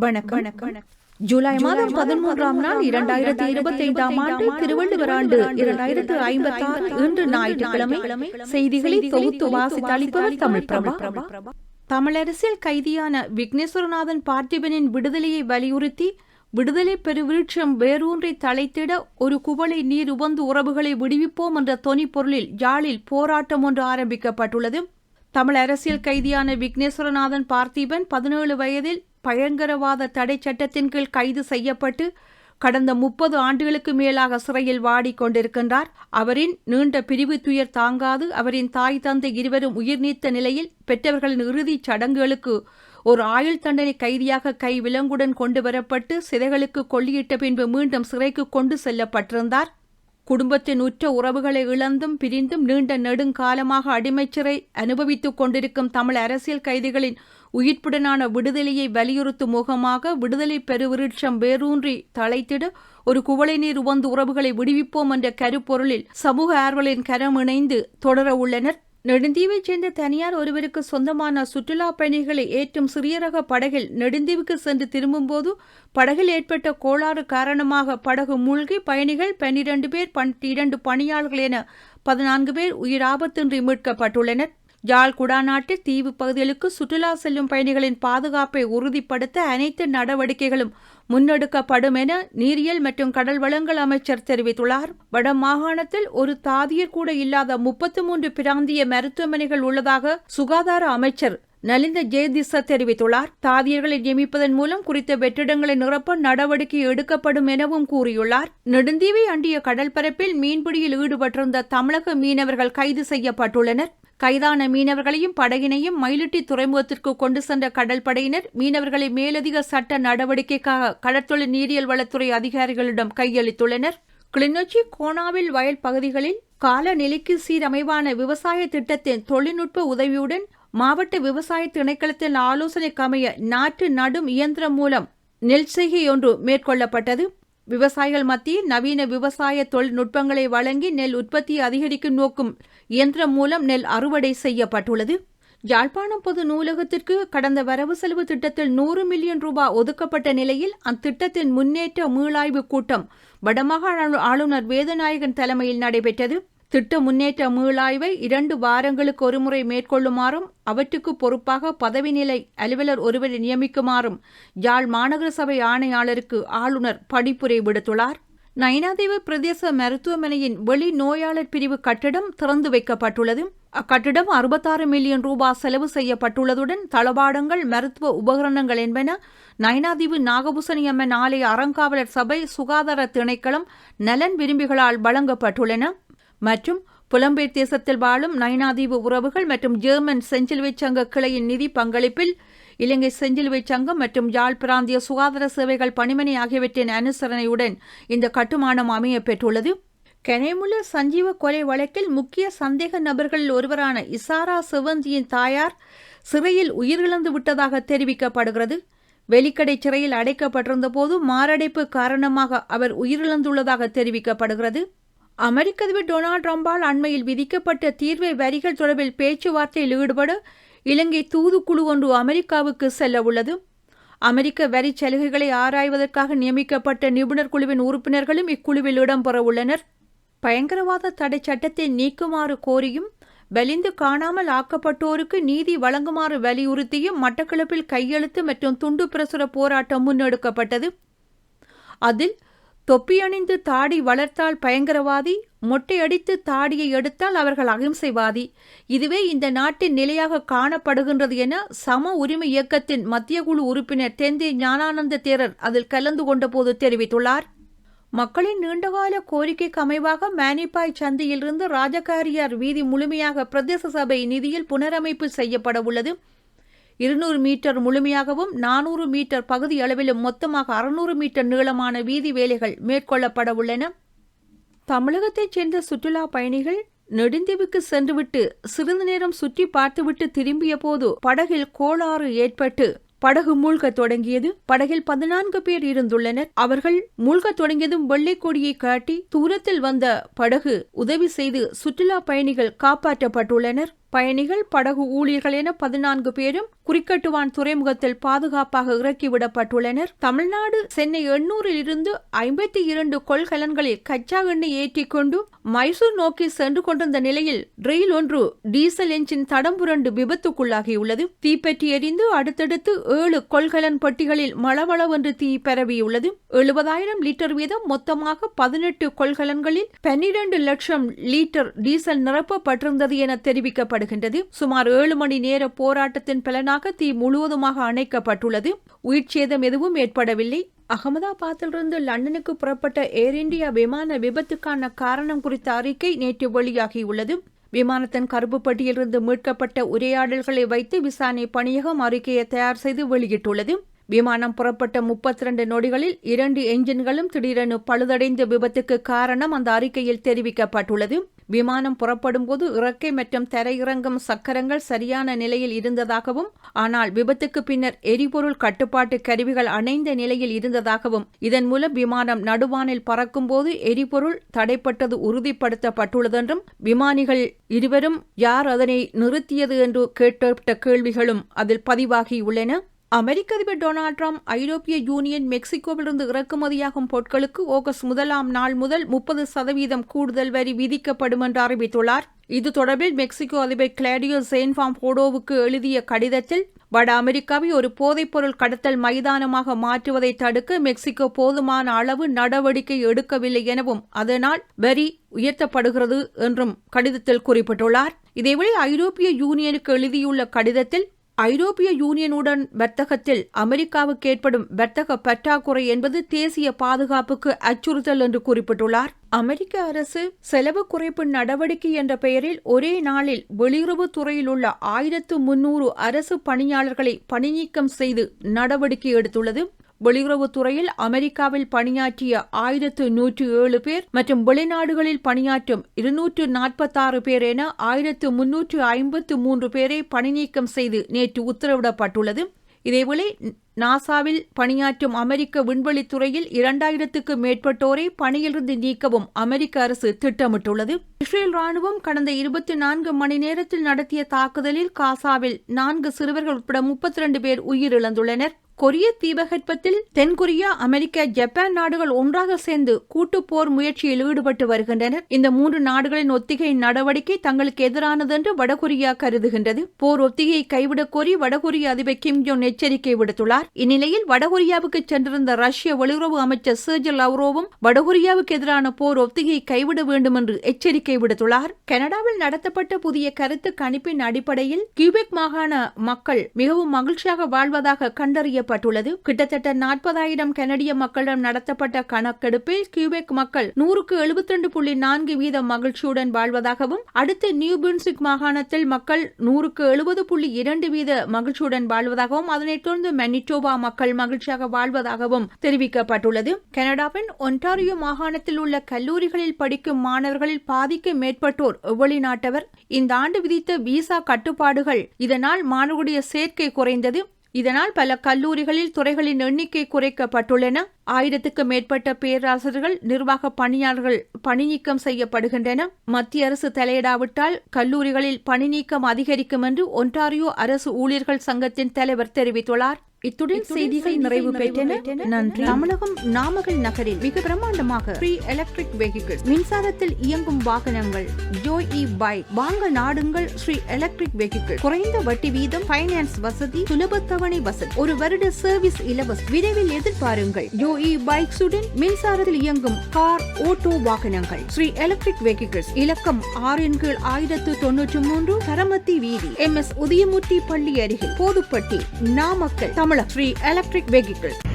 வணக்கம். ஜூலை மாதம் பதிமூன்றாம் நாள் இரண்டாயிரத்தி இருபத்தி ஐந்தாம் ஆண்டு திருவள்ளுவர் ஆண்டு இரண்டாயிரத்து ஐம்பத்தி ஆறு இன்று ஞாயிற்றுக்கிழமை செய்திகளை தொகுத்து வாசித்து அளிப்பவர் தமிழ் பிரபா. தமிழரசியல் கைதியான விக்னேஸ்வரநாதன் பார்த்திபனின் விடுதலையை வலியுறுத்தி விடுதலை பெருவிருட்சம் வேரூன்றி தலைத்திட ஒரு குவளை நீர் உவந்து உறவுகளை விடுவிப்போம் என்ற தொனி பொருளில் யாழில் போராட்டம் ஒன்று ஆரம்பிக்கப்பட்டுள்ளது. தமிழ் அரசியல் கைதியான விக்னேஸ்வரநாதன் பார்த்திபன் பதினேழு வயதில் பயங்கரவாத தடை சட்டத்தின் கீழ் கைது செய்யப்பட்டு கடந்த முப்பது ஆண்டுகளுக்கு மேலாக சிறையில் வாடிக்கொண்டிருக்கின்றார் அவரின் நீண்ட பிரிவு துயர் தாங்காது. அவரின் தாய் தந்தை இருவரும் உயிர் நீத்த நிலையில் பெற்றவர்களின் இறுதிச் சடங்குகளுக்கு ஒரு ஆயுள் தண்டனை கைதியாக கை விலங்குடன் கொண்டு வரப்பட்டு சிறைகளுக்கு கொள்ளியிட்ட பின்பு மீண்டும் சிறைக்கு கொண்டு செல்லப்பட்டிருந்தார். குடும்பத்தின் உற்ற உறவுகளை இழந்தும் பிரிந்தும் நீண்ட நெடுங்காலமாக அடிமைச்சிறை அனுபவித்துக் கொண்டிருக்கும் தமிழ் அரசியல் கைதிகளின் உயிர்ப்புடனான விடுதலையை வலியுறுத்தும் முகமாக விடுதலை பெருவிருட்சம் வேரூன்றி தழைத்திட ஒரு குவளை நீர் உவந்து உறவுகளை விடுவிப்போம் என்ற கருப்பொருளில் சமூக ஆர்வலின் கரம் இணைந்து தொடர உள்ளனர் நெடுந்தீவைச் சேர்ந்த தனியார் ஒருவருக்கு சொந்தமான சுற்றுலா பயணிகளை ஏற்றும் சிறிய ரக படகில் நெடுந்தீவுக்கு சென்று திரும்பும்போது படகில் ஏற்பட்ட கோளாறு காரணமாக படகு மூழ்கி பயணிகள் பன்னிரண்டு பேர் பன் இரண்டு பணியாளர்கள் என பதினான்கு பேர் உயிராபத்தின்றி மீட்கப்பட்டுள்ளனர். யாழ் குடாநாட்டு தீவு பகுதிகளுக்கு சுற்றுலா செல்லும் பயணிகளின் பாதுகாப்பை உறுதிப்படுத்த அனைத்து நடவடிக்கைகளும் முன்னெடுக்கப்படும் என நீரியல் மற்றும் கடல் வளங்கள் அமைச்சர் தெரிவித்துள்ளார். வட மாகாணத்தில் ஒரு தாதியர் கூட இல்லாத முப்பத்து மூன்று பிராந்திய மருத்துவமனைகள் உள்ளதாக சுகாதார அமைச்சர் நலிந்த ஜெயதிச தெரிவித்துள்ளார். தாதியர்களை நியமிப்பதன் மூலம் குறித்த வெற்றிடங்களை நிரப்ப நடவடிக்கை எடுக்கப்படும் எனவும் கூறியுள்ளார். நெடுந்தீவை அண்டிய கடல் பரப்பில் மீன்பிடியில் ஈடுபட்டிருந்த தமிழக மீனவர்கள் கைது செய்யப்பட்டுள்ளனர். கைதான மீனவர்களையும் படகினையும் மயிலிட்டி துறைமுகத்திற்கு கொண்டு சென்ற கடல் படையினர் மீனவர்களை மேலதிக சட்ட நடவடிக்கைக்காக கடற்தொழில் நீரியல் வளத்துறை அதிகாரிகளிடம் கையளித்துள்ளனர். கிளிநொச்சி கோணாவில் வயல் பகுதிகளில் காலநிலைக்கு சீரமைவான விவசாய திட்டத்தின் தொழில்நுட்ப உதவியுடன் மாவட்ட விவசாய திணைக்களத்தின் ஆலோசனை கமைய நாட்டு நடும் இயந்திரம் மூலம் நெல் செய்கை ஒன்று மேற்கொள்ளப்பட்டது. விவசாயிகள் மத்தியில் நவீன விவசாய தொழில்நுட்பங்களை வழங்கி நெல் உற்பத்தியை அதிகரிக்கும் நோக்கும் இயந்திரம் மூலம் நெல் அறுவடை செய்யப்பட்டுள்ளது. யாழ்ப்பாணம் பொது நூலகத்திற்கு கடந்த வரவு செலவு திட்டத்தில் நூறு மில்லியன் ரூபாய் ஒதுக்கப்பட்ட நிலையில் அத்திட்டத்தின் முன்னேற்ற மீளாய்வு கூட்டம் வடமாகாண ஆளுநர் வேதநாயகன் தலைமையில் நடைபெற்றது. திட்ட முன்னேற்ற மீளாய்வை இரண்டு வாரங்களுக்கு ஒருமுறை மேற்கொள்ளுமாறும் அவற்றுக்கு பொறுப்பாக பதவி நிலை அலுவலர் ஒருவரை நியமிக்குமாறும் யாழ் மாநகர சபை ஆணையாளருக்கு ஆளுநர் பணிப்புரை விடுத்துள்ளார். நயினாதேவி பிரதேச மருத்துவமனையின் வெளி நோயாளர் பிரிவு கட்டிடம் திறந்து வைக்கப்பட்டுள்ளது. அக்கட்டிடம் அறுபத்தாறு மில்லியன் ரூபாய் செலவு செய்யப்பட்டுள்ளதுடன் தளபாடங்கள் மருத்துவ உபகரணங்கள் என்பன நயனாதீவு நாகபூசணி அம்மன் ஆலய அறங்காவலர் சபை சுகாதார திணைக்களம் நலன் விரும்பிகளால் வழங்கப்பட்டுள்ளன. மற்றும் புலம்பெயர் தேசத்தில் வாழும் நயனாதீவு உறவுகள் மற்றும் ஜெர்மன் செஞ்சிலுவை சங்க கிளையின் நிதி பங்களிப்பில் இலங்கை செஞ்சிலுவை சங்கம் மற்றும் யாழ் பிராந்திய சுகாதார சேவைகள் பணிமனை ஆகியவற்றின் அனுசரணையுடன் இந்த கட்டுமானம் அமைய பெற்றுள்ளது. கெனைமுல சஞ்சீவ கொலை வழக்கில் முக்கிய சந்தேக நபர்களில் ஒருவரான இசாரா சிவந்தியின் தாயார் சிறையில் உயிரிழந்து விட்டதாக தெரிவிக்கப்படுகிறது. வெலிக்கடை சிறையில் அடைக்கப்பட்டிருந்த போது மாரடைப்பு காரணமாக அவர் உயிரிழந்துள்ளதாக தெரிவிக்கப்படுகிறது. அமெரிக்க அதிபர் டொனால்டு ட்ரம்பால் அண்மையில் விதிக்கப்பட்ட தீர்வை வரிகள் தொடர்பில் பேச்சுவார்த்தையில் ஈடுபட இலங்கை தூதுக்குழு ஒன்று அமெரிக்காவுக்கு செல்ல உள்ளது. அமெரிக்க வரி சலுகைகளை ஆராய்வதற்காக நியமிக்கப்பட்ட நிபுணர் குழுவின் உறுப்பினர்களும் இக்குழுவில் இடம்பெற உள்ளனர். பயங்கரவாத தடை சட்டத்தை நீக்குமாறு கோரியும் வெளிந்து காணாமல் ஆக்கப்பட்டோருக்கு நீதி வழங்குமாறு வலியுறுத்தியும் மட்டக்களப்பில் கையெழுத்து மற்றும் துண்டு பிரசுர போராட்டம் முன்னெடுக்கப்பட்டது. அதில் தொப்பி அணிந்து தாடி வளர்த்தால் பயங்கரவாதி மொட்டையடித்து தாடியை எடுத்தால் அவர்கள் அகிம்சைவாதி. இதுவே இந்த நாட்டின் நிலையாக காணப்படுகின்றது என சம உரிமை இயக்கத்தின் மத்திய குழு உறுப்பினர் தெந்தி ஞானானந்த தேரர் அதில் கலந்து கொண்டபோது தெரிவித்துள்ளார். மக்களின் நீண்டகால கோரிக்கைக்கு அமைவாக மேனிப்பாய் சந்தையிலிருந்து ராஜகாரியார் வீதி முழுமையாக பிரதேச சபை நிதியில் புனரமைப்பு செய்யப்பட உள்ளது இருநூறு மீட்டர் முழுமையாகவும் நானூறு மீட்டர் பகுதி அளவிலும் மொத்தமாக அறுநூறு மீட்டர் நீளமான வீதி வேலைகள் மேற்கொள்ளப்பட உள்ளன. தமிழகத்தைச் சேர்ந்த சுற்றுலா பயணிகள் நெடுந்தீவுக்கு சென்றுவிட்டு சிறிது நேரம் சுற்றி பார்த்துவிட்டு திரும்பிய போது படகில் கோளாறு ஏற்பட்டு படகு மூழ்க தொடங்கியது. படகில் பதினான்கு பேர் இருந்துள்ளனர். அவர்கள் மூழ்கத் தொடங்கியதும் வெள்ளை கொடியை காட்டி தூரத்தில் வந்த படகு உதவி செய்து சுற்றுலா பயணிகள் காப்பாற்றப்பட்டுள்ளனர். பயணிகள் படகு ஊழியர்கள் என பதினான்கு பேரும் குறிக்கட்டுவான் துறைமுகத்தில் பாதுகாப்பாக இறக்கிவிடப்பட்டுள்ளனர். தமிழ்நாடு சென்னை எண்ணூரில் இருந்து ஐம்பத்தி இரண்டு கொள்கலன்களில் கச்சா எண்ணெய் ஏற்றிக்கொண்டு மைசூர் நோக்கி சென்று கொண்டிருந்த நிலையில் ரயில் ஒன்று டீசல் என்ஜின் தடம் புரண்டு விபத்துக்குள்ளாகியுள்ளது. தீப்பற்றி எரிந்து அடுத்தடுத்து ஏழு கொள்கலன் பெட்டிகளில் மளமளவென்று தீ பரவியுள்ளது. எழுபதாயிரம் லிட்டர் வீதம் மொத்தமாக பதினெட்டு கொள்கலன்களில் பன்னிரண்டு லட்சம் லிட்டர் டீசல் நிரப்பப்பட்டிருந்தது என தெரிவிக்கப்படுகின்றது. சுமார் ஏழு மணி நேர போராட்டத்தின் பலனாக தீ முழுவதுமாக அணைக்கப்பட்டுள்ளது. உயிர் சேதம் எதுவும் ஏற்படவில்லை. அகமதாபாத்திலிருந்து லண்டனுக்கு புறப்பட்ட ஏர் இந்தியா விமான விபத்துக்கான காரணம் குறித்த அறிக்கை நேற்று வெளியாகியுள்ளது. விமானத்தின் கருப்பு பட்டியலிருந்து மீட்கப்பட்ட உரையாடல்களை வைத்து விசாரணை பணியகம் அறிக்கையை தயார் செய்து வெளியிட்டுள்ளது. விமானம் புறப்பட்ட முப்பத்தி ரெண்டு நொடிகளில் இரண்டு என்ஜின்களும் திடீரென பழுதடைந்த விபத்துக்கு காரணம் அந்த அறிக்கையில் தெரிவிக்கப்பட்டுள்ளது. விமானம் புறப்படும் போது இறக்கை மற்றும் தரையிறங்கும் சக்கரங்கள் சரியான நிலையில் இருந்ததாகவும் ஆனால் விபத்துக்கு பின்னர் எரிபொருள் கட்டுப்பாட்டு கருவிகள் அணைந்த நிலையில் இருந்ததாகவும் இதன் மூலம் விமானம் நடுவானில் பறக்கும்போது எரிபொருள் தடைப்பட்டது உறுதிப்படுத்தப்பட்டுள்ளதென்றும் விமானிகள் இருவரும் யார் அதனை நிறுத்தியது என்று கேட்கப்பட்ட கேள்விகளும் அதில் பதிவாகியுள்ளன. அமெரிக்க அதிபர் டொனால்ட் ட்ரம்ப் ஐரோப்பிய யூனியன் மெக்சிகோவிலிருந்து இறக்குமதியாகும் பொருட்களுக்கு ஆகஸ்ட் முதலாம் நாள் முதல் முப்பது சதவீதம் கூடுதல் வரி விதிக்கப்படும் என்று அறிவித்துள்ளார். இது தொடர்பில் மெக்சிகோ அதிபர் கிளாடியோ சேன்ஃபாம் போடோவுக்கு எழுதிய கடிதத்தில் வட அமெரிக்காவை ஒரு போதைப்பொருள் கடத்தல் மைதானமாக மாற்றுவதை தடுக்க மெக்சிகோ போதுமான அளவு நடவடிக்கை எடுக்கவில்லை எனவும் அதனால் வரி உயர்த்தப்படுகிறது என்றும் கடிதத்தில் குறிப்பிட்டுள்ளார். இதேவேளை ஐரோப்பிய யூனியனுக்கு எழுதியுள்ள கடிதத்தில் ஐரோப்பிய யூனியனுடன் வர்த்தகத்தில் அமெரிக்காவுக்கு ஏற்படும் வர்த்தக பற்றாக்குறை என்பது தேசிய பாதுகாப்புக்கு அச்சுறுத்தல் என்று குறிப்பிட்டுள்ளார். அமெரிக்க அரசு செலவு குறைப்பு நடவடிக்கை என்ற பெயரில் ஒரே நாளில் வெளியுறவுத் துறையில் உள்ள ஆயிரத்து முன்னூறு அரசு பணியாளர்களை பணிநீக்கம் செய்து நடவடிக்கை எடுத்துள்ளது. வெளியுறவுத்துறையில் அமெரிக்காவில் பணியாற்றிய ஆயிரத்து நூற்று ஏழு பேர் மற்றும் வெளிநாடுகளில் பணியாற்றும் இருநூற்று நாற்பத்தாறு பேர் என ஆயிரத்து முன்னூற்று ஐம்பத்து மூன்று பேரை பணிநீக்கம் செய்து நேற்று உத்தரவிடப்பட்டுள்ளது. இதேவேளை நாசாவில் பணியாற்றும் அமெரிக்க விண்வெளித்துறையில் இரண்டாயிரத்துக்கு மேற்பட்டோரை பணியிலிருந்து நீக்கவும் அமெரிக்க அரசு திட்டமிட்டுள்ளது. இஸ்ரேல் ராணுவம் கடந்த இருபத்தி நான்கு மணி நேரத்தில் நடத்திய தாக்குதலில் காசாவில் நான்கு சிறுவர்கள் உட்பட முப்பத்தி இரண்டு பேர் உயிரிழந்துள்ளனர். கொரிய தீபகற்பத்தில் தென்கொரியா அமெரிக்கா ஜப்பான் நாடுகள் ஒன்றாக சேர்ந்து கூட்டு போர் முயற்சியில் ஈடுபட்டு வருகின்றனர். இந்த மூன்று நாடுகளின் ஒத்திகை நடவடிக்கை தங்களுக்கு எதிரானது என்று வடகொரியா கருதுகின்றது. போர் ஒத்திகையை கைவிடக் கோரி வடகொரிய அதிபர் கிம் ஜோன் எச்சரிக்கை விடுத்துள்ளார். இந்நிலையில் வடகொரியாவுக்கு சென்றிருந்த ரஷ்ய வெளியுறவு அமைச்சர் சர்ஜல் லவ்ரோவும் வடகொரியாவுக்கு எதிரான போர் ஒத்திகையை கைவிட வேண்டும் என்று எச்சரிக்கை விடுத்துள்ளார். கனடாவில் நடத்தப்பட்ட புதிய கருத்து கணிப்பின் அடிப்படையில் கியூபெக் மாகாண மக்கள் மிகவும் மகிழ்ச்சியாக வாழ்வதாக கண்டறிய செய்யப்பட்டுள்ளது கிட்டத்தட்ட நாற்பதாயிரம் கனடிய மக்களிடம் நடத்தப்பட்ட கணக்கெடுப்பில் கியூபெக் மக்கள் நூறுக்கு எழுபத்தி ரெண்டு புள்ளி நான்கு வீதம் மகிழ்ச்சியுடன் வாழ்வதாகவும் அடுத்து நியூ பின்சிக் மாகாணத்தில் மக்கள் நூறுக்கு எழுபது புள்ளி இரண்டு வீத மகிழ்ச்சியுடன் வாழ்வதாகவும் அதனைத் தொடர்ந்து மெனிட்டோபா மக்கள் மகிழ்ச்சியாக வாழ்வதாகவும் தெரிவிக்கப்பட்டுள்ளது. கனடாவின் ஒன்டாரியோ மாகாணத்தில் உள்ள கல்லூரிகளில் படிக்கும் மாணவர்களில் பாதிக்கு மேற்பட்டோர் வெளிநாட்டவர். இந்த ஆண்டு விதித்த விசா கட்டுப்பாடுகள் இதனால் மாணவருடைய சேர்க்கை குறைந்தது. இதனால் பல கல்லூரிகளில் துறைகளின் எண்ணிக்கை குறைக்கப்பட்டுள்ளன. ஆயிரத்துக்கு மேற்பட்ட பேராசிரியர்கள் நிர்வாக பணியாளர்கள் பணிநீக்கம் செய்யப்படுகின்றன. மத்திய அரசு தலையிடாவிட்டால் கல்லூரிகளில் பணிநீக்கம் அதிகரிக்கும் என்று ஒன்டாரியோ அரசு ஊழியர்கள் சங்கத்தின் தலைவர் தெரிவித்துள்ளார். இத்துடன் செய்திகள் நிறைவு பெற்றன. நன்றி. தமிழகம் நாமக்கல் நகரில் மிக பிரம்மாண்டமாக ஃப்ரீ எலக்ட்ரிக் வெஹிக்கிள் மின்சாரத்தில் இயங்கும் வாகனங்கள் ஜோய் இ பைக் வாங்க நாடுங்கள். ஸ்ரீ எலக்ட்ரிக் வெஹிக்கிள் குறைந்த வட்டி வீதம் பைனான்ஸ் வசதி சுலப தவணை வசதி. ஒரு வருட சர்வீஸ் இலவச விரைவில் எதிர்பாருங்கள். ஜோஇ பைக்ஸுடன் மின்சாரத்தில் இயங்கும் கார் ஓட்டோ வாகனங்கள். ஸ்ரீ எலக்ட்ரிக் வெஹிக்கிள்ஸ் இலக்கம் ஆறின் கீழ் ஆயிரத்து தொன்னூற்று மூன்று கரமத்தி வீதி. எம் எஸ் உதயமூர்த்தி பள்ளி அருகில். போதுப்பட்டி நாமக்கல் தமிழக ஸ்ரீ எலக்ட்ரிக் வெஹிக்கிள்